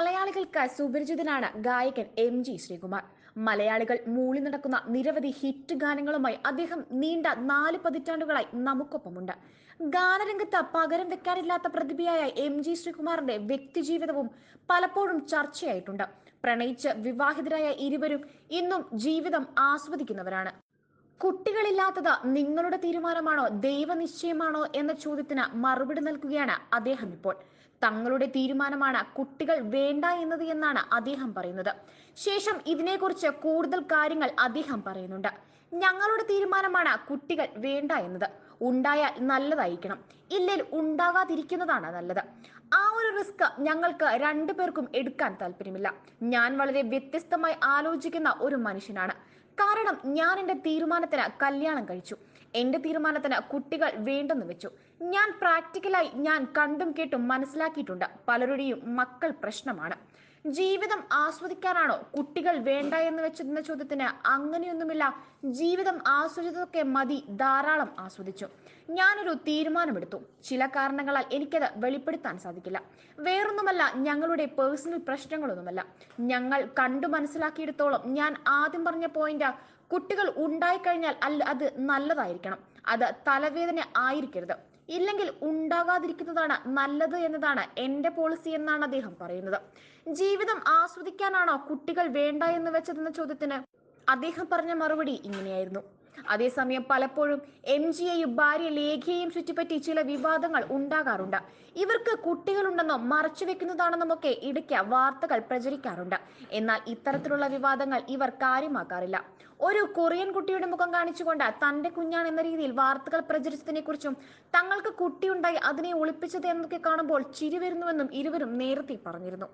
മലയാളികൾക്ക് സുപരിചിതനാണ് ഗായകൻ M G Sreekumar. മലയാളികൾ മൂളി നടക്കുന്ന നിരവധി ഹിറ്റ് ഗാനങ്ങളുമായി അദ്ദേഹം നീണ്ട നാല് പതിറ്റാണ്ടുകളായി നമുക്കൊപ്പമുണ്ട്. ഗാനരംഗത്ത് പകരം വെക്കാനില്ലാത്ത പ്രതിഭയായ എം ജി ശ്രീകുമാറിന്റെ വ്യക്തിജീവിതവും പലപ്പോഴും ചർച്ചയായിട്ടുണ്ട്. പ്രണയിച്ച് വിവാഹിതരായ ഇരുവരും ഇന്നും ജീവിതം ആസ്വദിക്കുന്നവരാണ്. കുട്ടികളില്ലാത്തത് നിങ്ങളുടെ തീരുമാനമാണോ? ദൈവനിശ്ചയമാണോ? എന്ന ചോദ്യത്തിന് മറുപടി നൽകുകയാണ് അദ്ദേഹം ഇപ്പോൾ. തങ്ങളുടെ തീരുമാനമാണ് കുട്ടികൾ വേണ്ട എന്നത് എന്നാണ് അദ്ദേഹം പറയുന്നത്. ശേഷം ഇതിനെക്കുറിച്ച് കൂടുതൽ കാര്യങ്ങൾ അദ്ദേഹം പറയുന്നുണ്ട്. ഞങ്ങളുടെ തീരുമാനമാണ് കുട്ടികൾ വേണ്ട എന്നത്. ഉണ്ടായാൽ നല്ലതായിരിക്കണം. ഇല്ലെങ്കിൽ ഉണ്ടാകാതിരിക്കുന്നതാണ് നല്ലത്. ആ ഒരു റിസ്ക് ഞങ്ങൾക്ക് രണ്ടു പേർക്കും എടുക്കാൻ താല്പര്യമില്ല. ഞാൻ വളരെ വ്യത്യസ്തമായി ആലോചിക്കുന്ന ഒരു മനുഷ്യനാണ്. കാരണം ഞാൻ എന്റെ തീരുമാനത്തിന് കല്യാണം കഴിച്ചു. എന്റെ തീരുമാനത്തിന് കുട്ടികൾ വേണ്ടെന്ന് വെച്ചു. ഞാൻ പ്രാക്ടിക്കലായി ഞാൻ കണ്ടും കേട്ടും മനസ്സിലാക്കിയിട്ടുണ്ട്. പലരുടെയും മക്കൾ പ്രശ്നമാണ്. ജീവിതം ആസ്വദിക്കാനാണോ കുട്ടികൾ വേണ്ട എന്ന് വെച്ചെന്ന ചോദ്യത്തിന് അങ്ങനെയൊന്നുമില്ല. ജീവിതം ആസ്വദിച്ചതൊക്കെ മതി ധാരാളം ആസ്വദിച്ചു. ഞാനൊരു തീരുമാനമെടുത്തു. ചില കാരണങ്ങളാൽ എനിക്കത് വെളിപ്പെടുത്താൻ സാധിക്കില്ല. വേറൊന്നുമല്ല ഞങ്ങളുടെ പേഴ്സണൽ പ്രശ്നങ്ങളൊന്നുമല്ല. ഞങ്ങൾ കണ്ടു മനസ്സിലാക്കിയിടത്തോളം ഞാൻ ആദ്യം പറഞ്ഞ പോയിന്റ് കുട്ടികൾ ഉണ്ടായിക്കഴിഞ്ഞാൽ അത് നല്ലതായിരിക്കണം. അത് തലവേദന ആയിരിക്കരുത്. ഇല്ലെങ്കിൽ ഉണ്ടാകാതിരിക്കുന്നതാണ് നല്ലത് എന്നതാണ് എന്റെ പോളിസി എന്നാണ് അദ്ദേഹം പറയുന്നത്. ജീവിതം ആസ്വദിക്കാനാണോ കുട്ടികൾ വേണ്ട എന്ന് വെച്ചതെന്ന ചോദ്യത്തിന് അദ്ദേഹം പറഞ്ഞ മറുപടി ഇങ്ങനെയായിരുന്നു. അതേസമയം പലപ്പോഴും എം ജിയെയും ഭാര്യ ലേഖയെയും ചുറ്റിപ്പറ്റി ചില വിവാദങ്ങൾ ഉണ്ടാകാറുണ്ട്. ഇവർക്ക് കുട്ടികളുണ്ടെന്നോ മറച്ചു വെക്കുന്നതാണെന്നുമൊക്കെ ഇടയ്ക്ക് വാർത്തകൾ പ്രചരിക്കാറുണ്ട്. എന്നാൽ ഇത്തരത്തിലുള്ള വിവാദങ്ങൾ ഇവർ കാര്യമാക്കാറില്ല. ഒരു കൊറിയൻ കുട്ടിയുടെ മുഖം കാണിച്ചുകൊണ്ട് തന്റെ കുഞ്ഞാണ് എന്ന രീതിയിൽ വാർത്തകൾ പ്രചരിച്ചതിനെ കുറിച്ചും തങ്ങൾക്ക് കുട്ടിയുണ്ടായി അതിനെ ഒളിപ്പിച്ചത് എന്നൊക്കെ കാണുമ്പോൾ ചിരി വരുന്നുവെന്നും ഇരുവരും നേരത്തെ പറഞ്ഞിരുന്നു.